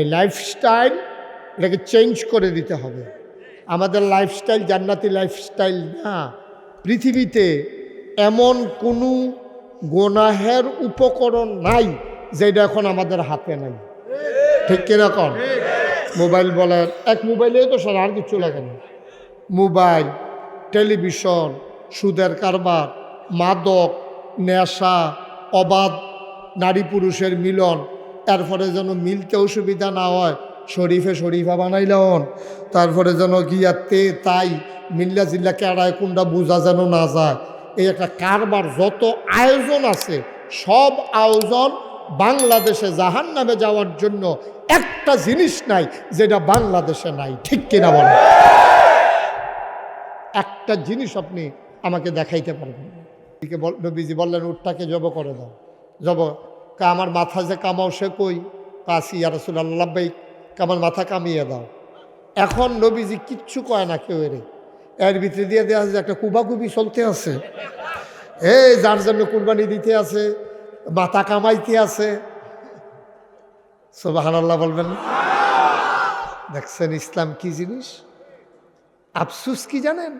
এই লাইফস্টাইল এটাকে চেঞ্জ করে দিতে হবে। আমাদের লাইফস্টাইল জান্নাতি লাইফস্টাইল না। পৃথিবীতে এমন কোনো গোনাহের উপকরণ নাই যেটা এখন আমাদের হাতে নাই। ঠিক কন মোবাইল বলেন, এক মোবাইলে তো স্যার আর কিছু লাগে না। মোবাইল টেলিভিশন সুদের কারবার, মাদক, নেশা, অবাধ নারী পুরুষের মিলন এরপরে যেন মিলতে অসুবিধা না হয়, শরীফে শরীফা বানাইলেন তারপরে যেন গিয়াতে তাই, মিল্লা জিল্লা কেড়ায় কোনটা বোঝা যেন না যায়। এই একটা কারবার, যত আয়োজন আছে, সব আয়োজন বাংলাদেশে জাহান নামে যাওয়ার জন্য একটা জিনিস নাই, যেটা বাংলাদেশে নাই। ঠিক কিনা বলেন? একটা জিনিস আপনি আমাকে দেখাইতে পারবেন। নবীজি বললেন উঠটাকে জব করে দাও। জব কা আমার মাথা যে কামাও সে কই? কাশি আর রসুল্লাহ ভাই আমার মাথা কামিয়ে দাও। এখন নবীজি কিচ্ছু কয় না কেউ এরে। এর ভিতরে দিয়ে দেওয়া আছে একটা কুবাকুবি চলতে আছে। এই যার জন্য কুরবানি দিতে আছে, মাথা কামাইতে আছে। সোবাহান আল্লাহ বলবেন দেখছেন ইসলাম কি জিনিস? আফসুস কি জানেন?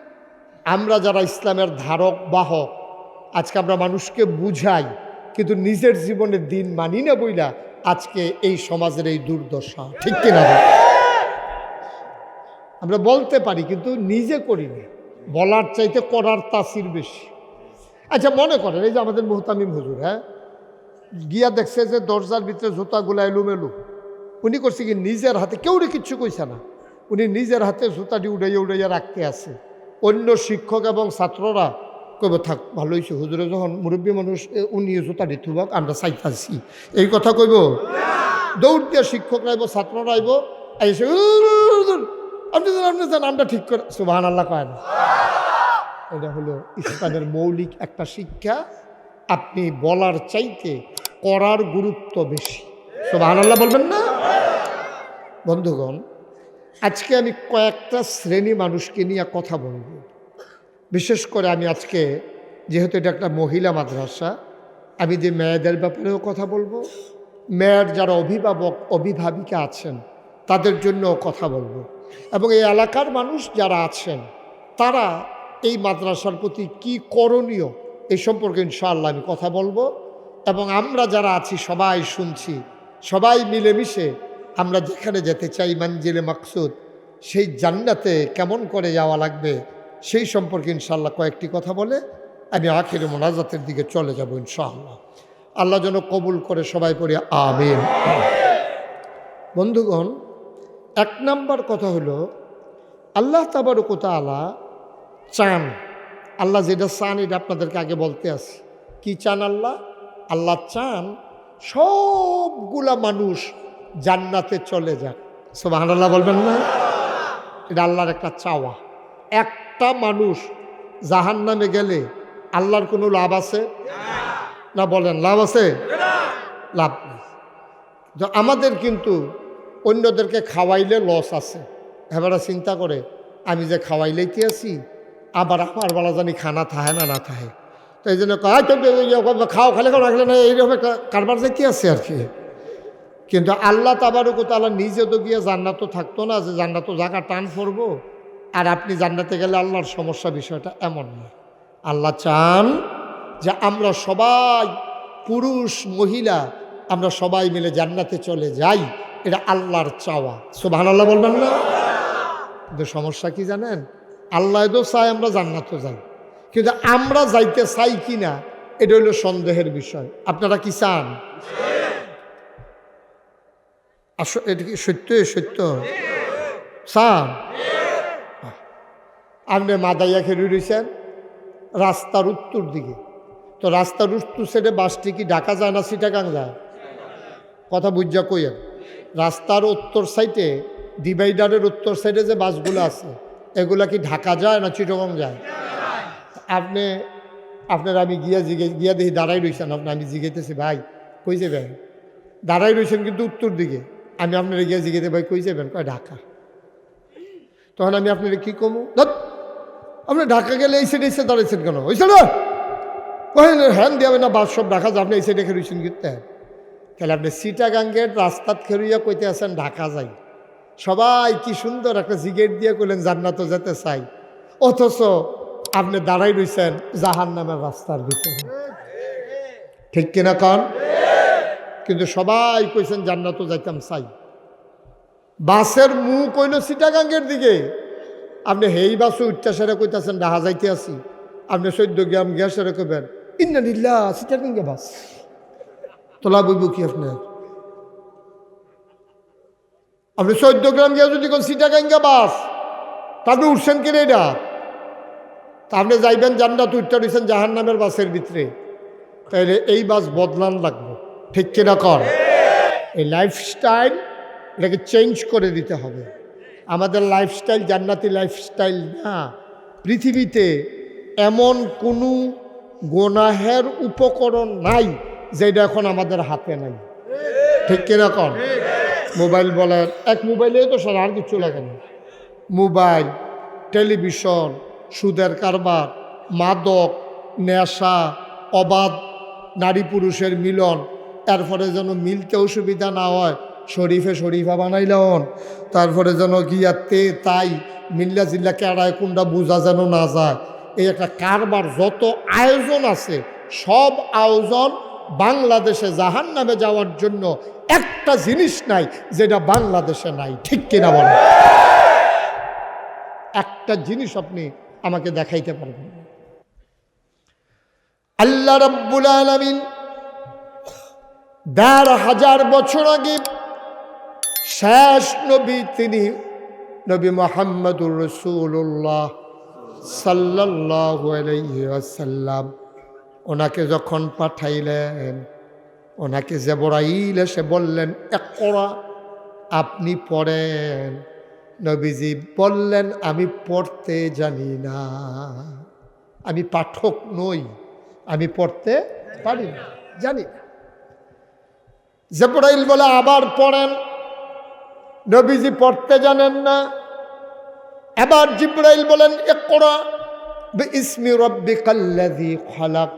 আমরা যারা ইসলামের ধারক, বাহক, আজকে আমরা মানুষকে বুঝাই। কিন্তু নিজের জীবনের দিন মানি না বইলা আজকে এই সমাজের এই দুর্দশা, ঠিক কিনা? আমরা বলতে পারি, কিন্তু নিজে করি না বলার চাইতে করার তাসির বেশি। আচ্ছা মনে করেন, এই যে আমাদের মোহতামিম হুজুর হ্যাঁ? গিয়া দেখছে যে দরজার ভিতরে জুতাগুলা এলুমেলু। উনি করছে কি, নিজের হাতে কেউ কিচ্ছু কইছে না। উনি নিজের হাতে জুতাটি উড়াইয়া উড়াইয়া রাখতে আছে। অন্য শিক্ষক এবং ছাত্ররা কইব, থাক, ভালো হয়েছে হুজুরে যখন মুরব্বী মানুষ উনি জুতাটি থুবাক, আমরা চাইতাছি। এই কথা কইব? দৌড় দিয়ে শিক্ষকরা আইব ছাত্ররা আইব আইসে আপনি আপনি আমরা ঠিক করে সুবাহান আল্লাহ কয় না। এটা হলো ইসলামের মৌলিক একটা শিক্ষা। আপনি বলার চাইতে করার গুরুত্ব বেশি। সুবাহান আল্লাহ বলবেন না? বন্ধুগণ, আজকে আমি কয়েকটা শ্রেণি মানুষকে নিয়ে কথা বলব। বিশেষ করে আমি আজকে, যেহেতু এটা একটা মহিলা মাদ্রাসা, আমি যে মেয়েদের ব্যাপারেও কথা বলব, মেয়ের যারা অভিভাবক, অভিভাবিকা আছেন, তাদের জন্যও কথা বলব। এবং এই এলাকার মানুষ যারা আছেন, তারা এই মাদ্রাসার প্রতি কি করণীয় এই সম্পর্কে ইনশাআল্লাহ আমি কথা বলব। এবং আমরা যারা আছি, সবাই শুনছি, সবাই মিলেমিশে আমরা যেখানে যেতে চাই মঞ্জিলে মাকসুদ, সেই জান্নাতে কেমন করে যাওয়া লাগবে সেই সম্পর্কে ইনশাল্লাহ কয়েকটি কথা বলে আমি আখের মোনাজাতের দিকে চলে যাব ইনশাআল্লাহ। আল্লাহ যেন কবুল করে সবাই পড়ে আবেন বন্ধুগণ, এক নাম্বার কথা হলো, আল্লাহ তাবার তাবারকতালা চান। আল্লাহ যেটা চান, এটা আপনাদেরকে আগে বলতে আসি কি চান আল্লাহ? আল্লাহ চান সবগুলা মানুষ জান্নাতে চলে যাক। সোবাহান আল্লাহ বলবেন না? এটা আল্লাহর একটা চাওয়া। একটা মানুষ জাহান নামে গেলে আল্লাহর কোনো লাভ আছে? না বলেন, লাভ আছে? লাভ নেই। আমাদের কিন্তু অন্যদেরকে খাওয়াইলে লস আছে। এবারে চিন্তা করে, আমি যে খাওয়াইলেইতে আছি, আবার আমার বলা জানি খানা থাহে না না থাহে। তো এই জন্য তো খাও, খালে খাও রাখলে না এইরকম একটা কারবার যে যাইতে আছে আর কি। কিন্তু আল্লাহ তাবারুক তাআলা নিজে তো গিয়ে জান্নাত থাকতো না, যে জান্নাত জায়গা টান পড়ব আর আপনি জান্নাতে গেলে আল্লাহর সমস্যা বিষয়টা এমন না। আল্লাহ চান যে আমরা সবাই পুরুষ, মহিলা, আমরা সবাই মিলে জান্নাতে চলে যাই। এটা আল্লাহর চাওয়া। সোভান আল্লাহ বলবেন না? কিন্তু সমস্যা কি জানেন? আল্লাহ তো চাই আমরা জান্নাতে যাই। কিন্তু আমরা যাইতে চাই কি না এটা হলো সন্দেহের বিষয়। আপনারা কি চান? আস, এটা কি সত্য? সত্য? চান? আপনি মাদাইয়া খেলে রয়েছেন রাস্তার উত্তর দিকে। তো রাস্তার উত্তর সাইডে বাসটি কি ঢাকা যায় না সিটাগাং যায়? কথা বুঝা কইয়েন। রাস্তার উত্তর সাইডে ডিভাইডারের উত্তর সাইডে যে বাসগুলো আছে, এগুলা কি ঢাকা যায় না চিটগং যায়? আপনি, আপনার আমি গিয়া জিগে, গিয়া দেখি দাঁড়াই রয়েছেন আপনি, আমি জিগাইতেছি, ভাই, কই যাবেন? দাঁড়াই রয়েছেন কিন্তু উত্তর দিকে। আমি আপনার গিয়া জিগেতে ভাই, কই যাবেন? কয়, ঢাকা। তখন আমি আপনার কি কমু? আপনি ঢাকা গেলে এই সাইডে এসে দাঁড়াইছেন কেন? ওই সাইড হ্যান্ড দিয়ে না বাস সব ঢাকা যায়। আপনি এই সাইডে রয়েছেন কিন্তু তাহলে আপনি সিটাগাঙ্গের রাস্তাত খেরুইয়া কইতে আছেন, ঢাকা যাই। সবাই কি সুন্দর একটা জিগেট দিয়ে কইলেন, জান্নাত যেতে চাই। অথচ আপনি দাঁড়াই রইছেন জাহান নামের রাস্তার ভিতরে। ঠিক কিনা কন? কিন্তু সবাই কইছেন জান্নাতও যাইতাম চাই। বাসের মুখ কইল সিটাগাঙ্গের দিকে। আপনি হেই বাসে উঠতে সেরে কইতাছেন ডাহা যাইতে আসি আপনি চৈদ্য গ্রাম গ্যাস সেরে কইবেন, ইন্না নিল্লা বাস। তোলা বইব কি আপনার? আপনি চৈদ্য গ্রাম গিয়ে যদি কোন সিটাগাঙ্গা বাস। তা আপনি উঠছেন কিনে এটা? তা আপনি যাইবেন জান্নাত উঠতে রয়েছেন জাহান নামের বাসের ভিতরে। তাইলে এই বাস বদলান লাগবে। ঠিক কিনা কর এই লাইফস্টাইল এটাকে চেঞ্জ করে দিতে হবে। আমাদের লাইফস্টাইল জান্নাতি লাইফস্টাইল না। পৃথিবীতে এমন কোনো গোনাহের উপকরণ নাই যেটা এখন আমাদের হাতে নাই। ঠিক কন মোবাইল বলেন, এক মোবাইলে তো সারা আর কিছু লাগে না। মোবাইল, টেলিভিশন, সুদের কারবার, মাদক, নেশা, অবাধ নারী পুরুষের মিলন এরপরে যেন মিলতে অসুবিধা না হয়। শরীফে শরীফা বানাইলেন তারপরে যেন গিয়াতে তাই মিল্লা জিল্লা কেড়ায় কোনটা বোঝা যেন না যায়। এই একটা কারবার, যত আয়োজন আছে, সব আয়োজন বাংলাদেশে জাহান নামে যাওয়ার জন্য একটা জিনিস নাই, যেটা বাংলাদেশে নাই। ঠিক কিনা বলেন? একটা জিনিস আপনি আমাকে দেখাইতে পারবেন। আল্লাহ রব্বুল আলমিন, দেড় হাজার বছর আগে শেষ নবী তিনি নবী মোহাম্মদুর রসুল্লাহ সাল্লাহ আলাইসাল্লাম ওনাকে যখন পাঠাইলেন, ওনাকে জেবরাইল এসে বললেন এক আপনি পড়েন। নবীজি বললেন, আমি পড়তে জানি না। আমি পাঠক নই। আমি পড়তে পারি না, জানি না। জেবরাইল বলে, আবার পড়েন। নবীজি পড়তে জানেন না। এবার জিব্রাইল বলেন একরা ইসমি রব্বি কাল্লাদি খালাক।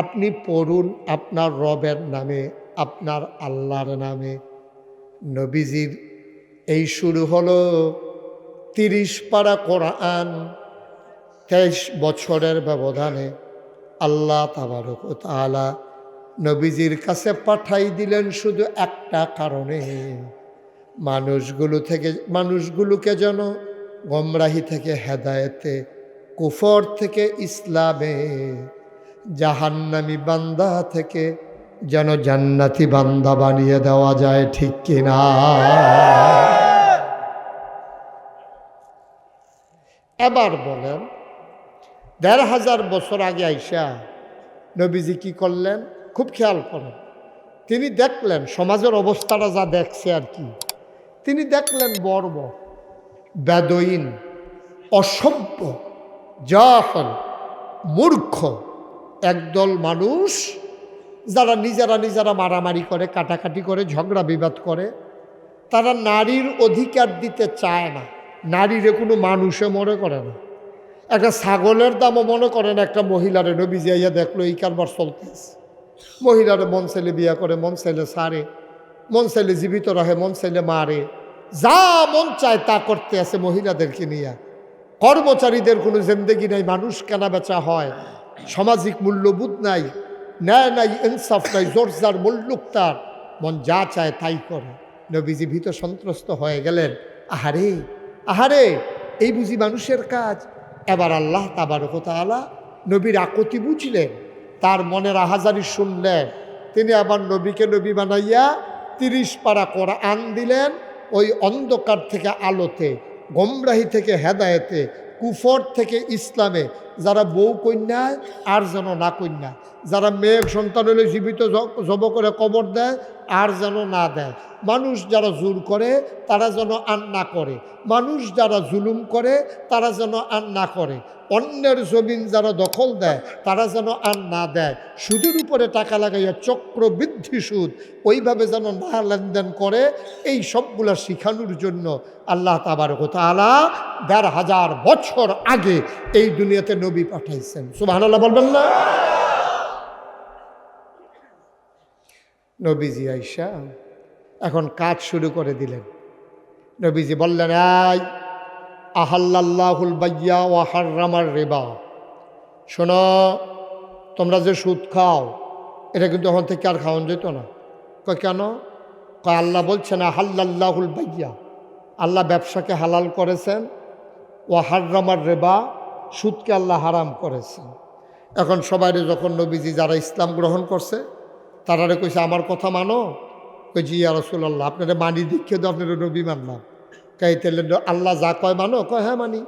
আপনি পড়ুন আপনার রবের নামে, আপনার আল্লাহর নামে। নবীজির এই শুরু হলো তিরিশ পারা কোরআন, তেইশ বছরের ব্যবধানে আল্লাহ তাবারক তালা নবীজির কাছে পাঠাই দিলেন শুধু একটা কারণে। মানুষগুলো থেকে, মানুষগুলোকে যেন গমরাহি থেকে হেদায়েতে, কুফর থেকে ইসলামে, জাহান্নামি বান্দা থেকে যেন জান্নাতি বান্দা বানিয়ে দেওয়া যায়, ঠিক কিনা এবার বলেন, দেড় হাজার বছর আগে আইসা নবীজি কি করলেন? খুব খেয়াল করেন, তিনি দেখলেন সমাজের অবস্থাটা যা দেখছে আর কি। তিনি দেখলেন বর্ব বেদইন, অসভ্য জাহল মূর্খ, একদল মানুষ যারা নিজেরা নিজেরা মারামারি করে, কাটাকাটি করে, ঝগড়া বিবাদ করে। তারা নারীর অধিকার দিতে চায় না। নারীরে কোনো মানুষে মনে করে না। একটা ছাগলের দামও মনে করেন একটা মহিলারে নবী যাইয়া দেখল, এই কারবার চলতেছে। মহিলারে মন ছেলে বিয়া করে, মন ছেলে সারে, মন ছেলে জীবিত রহে, মন ছেলে মারে। যা মন চায় তা করতে আছে মহিলাদেরকে নিয়ে। কর্মচারীদের কোনো জিন্দেগি নাই, মানুষ কেনা বেচা হয়, সামাজিক মূল্যবোধ নাই, ন্যায় নাই, ইনসাফ নাই জোরজার মুল্লুক তার, মন যা চায় তাই করে। নবীজি ভীত সন্ত্রস্ত হয়ে গেলেন। আহারে আহারে, এই বুঝি মানুষের কাজ। এবার আল্লাহ তাবার তাবারকতালা নবীর আকতি বুঝলেন, তার মনের আহাজারি শুনলেন। তিনি আবার নবীকে নবী বানাইয়া তিরিশ পারা কোরআন দিলেন ওই অন্ধকার থেকে আলোতে, গমরাহি থেকে হেদায়েতে, কুফর থেকে ইসলামে, যারা বউ কন্যা আর যেন না কন্যা, যারা মেয়ে সন্তান হলে জীবিত জব করে কবর দেয় আর যেন না দেয়। মানুষ যারা জোর করে, তারা যেন আর না করে। মানুষ যারা জুলুম করে, তারা যেন আর না করে। অন্যের জমিন যারা দখল দেয়, তারা যেন আর না দেয়। সুদের উপরে টাকা লাগাইয়া চক্রবৃদ্ধি সুদ, ওইভাবে যেন না লেনদেন করে, এই সবগুলা শিখানোর জন্য আল্লাহ তাবারক তালা দেড় হাজার বছর আগে এই দুনিয়াতে নবী পাঠাইছেন। সুবাহ বলবেন না? নবীজি আইসা এখন কাজ শুরু করে দিলেন। নবীজি বললেন আই আহাল্লাহুল বাইয়া ও হার্রামার রেবা। শোনো, তোমরা যে সুদ খাও, এটা কিন্তু এখন থেকে আর খাওয়ান যেত না। কয়, কেন? কয়, আল্লাহ বলছেন আহাল্লাহুল বাইয়া। আল্লাহ ব্যবসাকে হালাল করেছেন ও হার্রামার রেবা সুদকে আল্লাহ হারাম করেছেন। এখন সবাই যখন নবীজি যারা ইসলাম গ্রহণ করছে তারারে কইছে, আমার কথা মানো? কই, জি রসুল্লাহ আপনারা মানি দীক্ষে তো আপনারা নবী মানলাম। কাই তাহলে আল্লাহ যা কয় মানো? কয় হ্যাঁ মানি।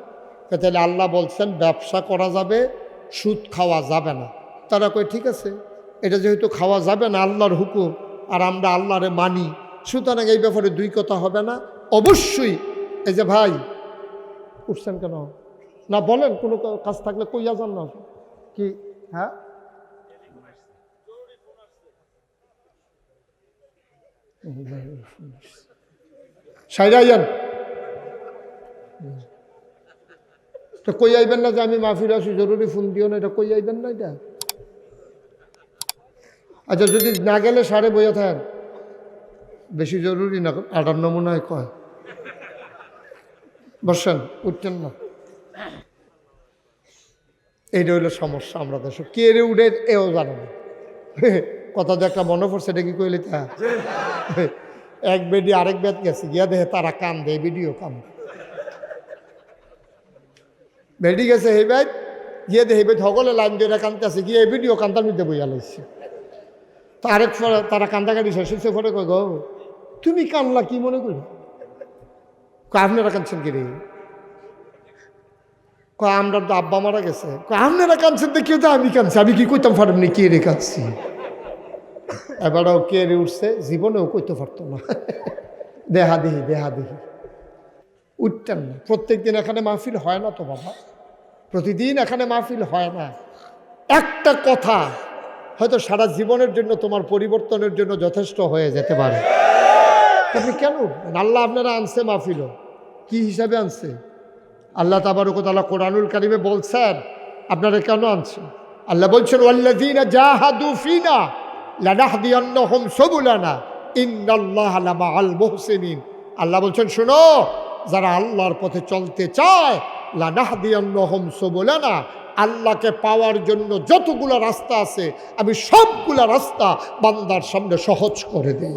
তাহলে আল্লাহ বলছেন, ব্যবসা করা যাবে, সুদ খাওয়া যাবে না। তারা কয়, ঠিক আছে, এটা যেহেতু খাওয়া যাবে না আল্লাহর হুকুম, আর আমরা আল্লাহরে মানি, সুতরাং এই ব্যাপারে দুই কথা হবে না। অবশ্যই, এই যে ভাই, উঠছেন কেন? না বলেন, কোনো কাজ থাকলে কইয়া যান না। কি? হ্যাঁ? সাইরাইয়ান তো কই আইবেন না যে আমি মাহফিল আছি, জরুরি ফোন দিও না, এটা কই আইবেন না এটা? আচ্ছা যদি না গেলে সাড়ে বইয়া থাকেন। বেশি জরুরি না আটান্ন মনে কয়। বসেন, উঠছেন না। এইটা হইল সমস্যা আমরা দেশ কে রে উঠে, এও জানে না। কথা তো একটা মনে পড়ছে, এটা কি কইলে তা? এক বেডি আরেক বেদ গেছে, গিয়া দেখে তারা কান দেয় ভিডিও কান বেডি গেছে, এই বেদ গিয়ে দেখে বেদ সকলে লাইন দিয়ে কানতে আছে গিয়ে ভিডিও কান্তার মধ্যে বইয়া লাইছে। তো আরেক ফলে তারা কান্দাকাটি শেষ হচ্ছে ফলে কয়, গো, তুমি কানলা, কি মনে করি? আপনারা কানছেন কি রে? কয়, আমরা তো আব্বা মারা গেছে। কয়, আপনারা কানছেন দেখিও তো আমি কানছি আমি কি কইতাম পারবনি কে রে কানছি এবারও কে রে উঠছে, জীবনেও কইতে পারতো না। দেহা দেহি দেহা দেহি। উঠতেন না। প্রত্যেক দিন এখানে মাহফিল হয় না তো বাবা। প্রতিদিন এখানে মাহফিল হয় না। একটা কথা হয়তো সারা জীবনের জন্য, তোমার পরিবর্তনের জন্য যথেষ্ট হয়ে যেতে পারে। আপনি কেন আল্লাহ আপনারা আনছে মাহফিল কি হিসাবে আনছে? আল্লাহ তাবারকতালা কোরআনুল কারিমে বলছেন, আপনারা কেন আনছেন? আল্লাহ বলছেন, ওয়াল্লাযীনা জাহাদু ফিনা আল্লাহ বলছেন, শুনো, যারা আল্লাহর পথে চলতে চায়, লানাহদিয়ান্নাহুম সুবুলানা। আল্লাহকে পাওয়ার জন্য যতগুলো রাস্তা আছে, আমি সবগুলা রাস্তা বান্দার সামনে সহজ করে দিই।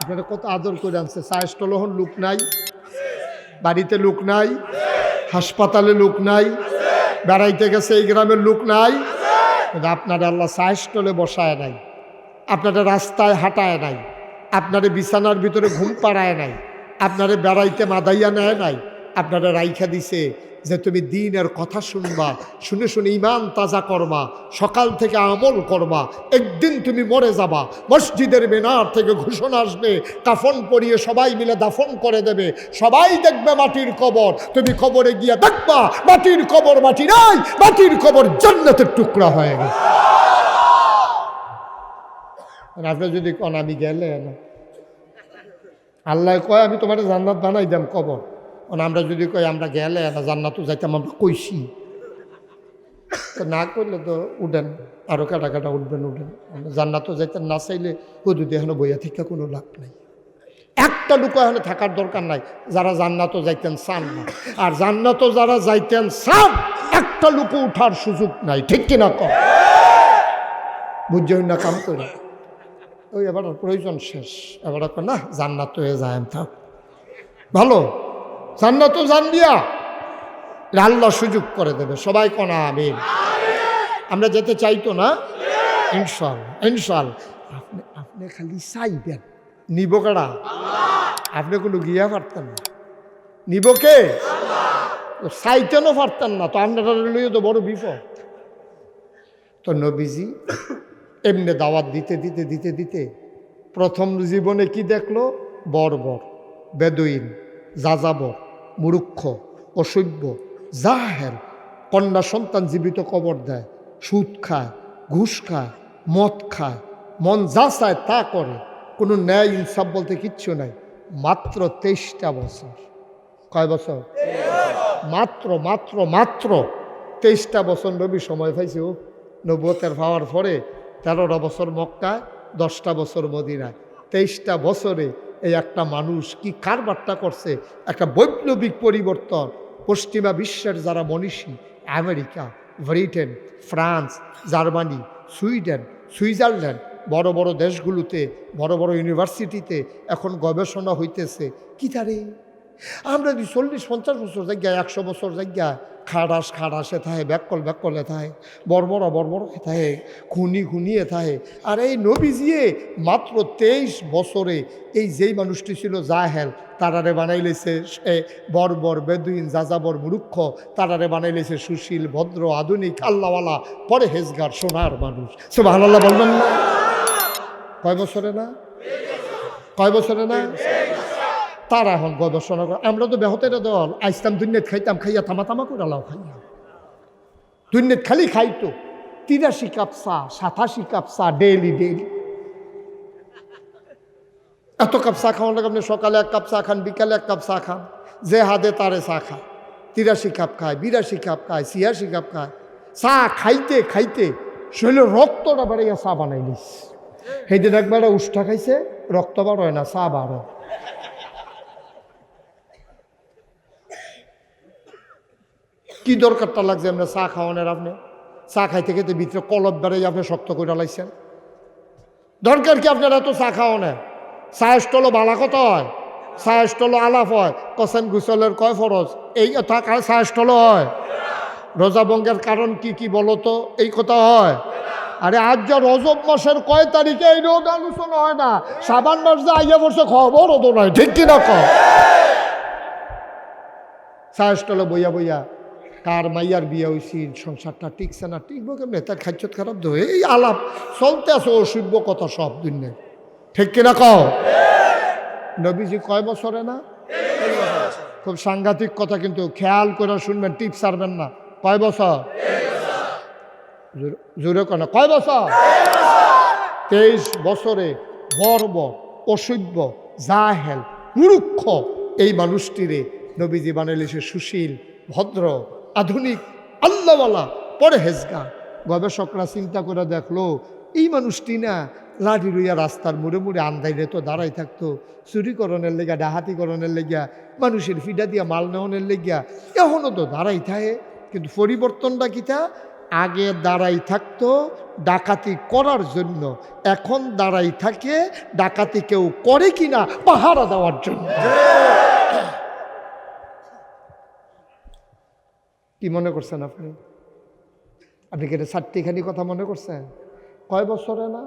আপনারা কত আদর করে আনছে। সায়স্টলহন লোক নাই, বাড়িতে লোক নাই, হাসপাতালে লোক নাই, বেড়াইতে গেছে এই গ্রামের লোক নাই। কিন্তু আপনারা আল্লাহ সায়স্টলে বসায় নাই, আপনারা রাস্তায় হাঁটায় নাই, আপনারে বিছানার ভিতরে ঘুম পাড়ায় নাই, আপনারে বেড়াইতে মাদাইয়া নেয় নাই আপনারা রাইখা দিছে যে তুমি দিন আর কথা শুনবা, শুনে শুনে ইমান তাজা করবা, সকাল থেকে আমল করবা, একদিন তুমি মরে যাবা, মসজিদের মিনার থেকে ঘোষণা আসবে, কাফন পরিয়ে সবাই মিলে দাফন করে দেবে, সবাই দেখবে মাটির কবর, তুমি কবরে গিয়ে দেখবা মাটির কবর মাটি নাই, মাটির কবর জান্নাতের টুকরা হয়ে গেছে। আপনি যদি কন, আমি গেলে না আল্লাহ কয়, আমি তোমার জান্নাত বানাই দাম কবর। আমরা যদি কই, আমরা গেলে না, জান্নাতও যাইতাম, আমরা কইছি। তো না করলে তো উঠেন আরও কাটা কাটা উঠবেন, উঠেন। জান্নাতও যাইতেন না চাইলে হুদুদি এখনও বইয়া থেকে কোনো লাভ নাই। একটা লুকো এখানে থাকার দরকার নাই, যারা জান্নাতও যাইতেন, চান না। আর জান্নাতও যারা যাইতেন, চান, একটা লুকো উঠার সুযোগ নাই। ঠিক কিনা কম বুঝছে না কাম করে? ওই এবার প্রয়োজন শেষ। এবার না, জান্নাত হয়ে যায় থাক। ভালো? জান্নাত জান দিয়া আল্লাহ সুযোগ করে দেবে। সবাই কনা আমি আমরা যেতে চাইতো না? ইনশাল ইনশাল আপনি আপনি খালি চাইবেন। নিব কারা আপনি কোনো গিয়া পারতেন না। নিব কে? চাইতেনও পারতেন না। তো আপনারা তো বড় বিপদ। তো নবীজি এমনি দাওয়াত দিতে দিতে দিতে দিতে প্রথম জীবনে কি দেখল? বর বর্বর, বেদুইন, যাযাবর। মুরুক্ষ অসভ্য, জাহের, কন্যা সন্তান জীবিত কবর দেয়, সুদ খায়, ঘুষ খায়, মদ খায়, মন যা চায় তা করে, কোনো ন্যায় ইনসাফ বলতে কিচ্ছু নাই, মাত্র তেইশটা বছর। কয় বছর? মাত্র মাত্র মাত্র তেইশটা বছর নবী সময় পাইছে, ও নব্বতের পাওয়ার পরে তেরোটা বছর মক্কায়, দশটা বছর মদিনায়। তেইশটা বছরে এই একটা মানুষ কি কারবারটা করছে? একটা বৈপ্লবিক পরিবর্তন। পশ্চিমা বিশ্বের যারা মনীষী, America, Britain, France, Germany, Sweden, Switzerland, বড় বড় দেশগুলোতে, বড় বড় ইউনিভার্সিটিতে এখন গবেষণা হইতেছে। কি তারে? আমরা যদি চল্লিশ, পঞ্চাশ বছর জায়গায়, একশো বছর জায়গায় খাড়াস খাড়াসে থাহে ব্যাকল ব্যাককলে থাহে বর্বর বর্বর থাহে খুনি খুনিয়ে থাহে আর এই নবীজিয়ে মাত্র তেইশ বছরে এই যেই মানুষটি ছিল জাহেল, তারারে বানাই লেছে সে বর্বর বেদুইন, যাযাবর মূর্খ, তারারে বানাই লেছে সুশীল, ভদ্র, আধুনিক, আল্লাহওয়ালা পরে হেজগার সোনার মানুষ। সে ভালো বলবেন না? কয় বছরে না? কয় বছরে না? তারা এখন গবেষণা করে। আমরা তো বেহতের দল। আইসতাম দুর্নেট খাইতাম, খাইয়া থামা থামা করে লাও খাইয়া। দুর্নেট খালি খাইতো। তিরাশি কাপ চা, সাতাশি কাপ চা ডেইলি ডেইলি এত কাপ চা খাওয়ার লাগে আপনি সকালে এক কাপ চা খান, বিকালে এক কাপ চা খান। যে হাতে তারে চা খায়। তিরাশি কাপ খায়, বিরাশি কাপ খায়, ছিয়াশি কাপ খায়। চা খাইতে খাইতে শরীরে রক্তটা বাড়াইয়া চা বানাইলিস। সেইদিন একবার উষ্ঠা খাইছে, রক্ত হয় না, চা বার কি দরকারটা লাগছে আমরা চা খাওয়ানোর আপনি? চা খাইতে খেতে ভিতরে কলব বেড়াই আপনি শক্ত করে লাইছেন। দরকার কি আপনার এত চা খাওয়ানো চা স্টলও বালা কত হয় চা স্টলও আলাপ হয়, কসেন গুসলের কয় ফরজ? এই কথা চা স্টলও হয়? রোজাবঙ্গের কারণ কি কি বলো তো? এই কথা হয়। আরে আজ যা রজব মাসের কয় তারিখে এই রোগ আলোচনা হয় না? সাবান মাস যে আইয়া বসে খবরও তো নয় ঠিক কিনা কয় চা স্টলে বইয়া বইয়া কার মাইয়ার বিয়ে হয়েছি সংসারটা টিকছে না, টিকবো কেমনে? তার খাদ্যত খারাপ তো এই আলাপ চলতে আছে, অসভ্য কথা সব দিনে। ঠিক কিনা কও? নবীজি কয় বছরে না? খুব সাংঘাতিক কথা, কিন্তু খেয়াল করে শুনবেন, টিপ সারবেন না। কয় বছর? জোরে- জোরে কেন কয় বছর? তেইশ বছরে বর্ব অসভ্য, জাহেল মুরুক্ষ এই মানুষটিরে নবীজি বানাইলে সে সুশীল, ভদ্র আধুনিক, আল্লাহওয়ালা পরহেজগা গবেষকরা চিন্তা করে দেখল, এই মানুষটি না লাঠি লইয়া রাস্তার মুড়ে মুড়ে আন্দাইলে তো দাঁড়াই থাকতো, চুরিকরণের লেগা ডাহাতিকরণের লেগা মানুষের ফিডা দিয়া মাল নেওয়ানের লেগিয়া এখনও তো দাঁড়াই থাকে। কিন্তু পরিবর্তনটা কিতা আগে দাঁড়াই থাকতো ডাকাতি করার জন্য, এখন দাঁড়াই থাকে ডাকাতি কেউ করে কিনা পাহারা দেওয়ার জন্য। কি মনে করছেন আপনি? আপনি কি এটা চারটিখানি কথা মনে করছেন? কয় বছরে না?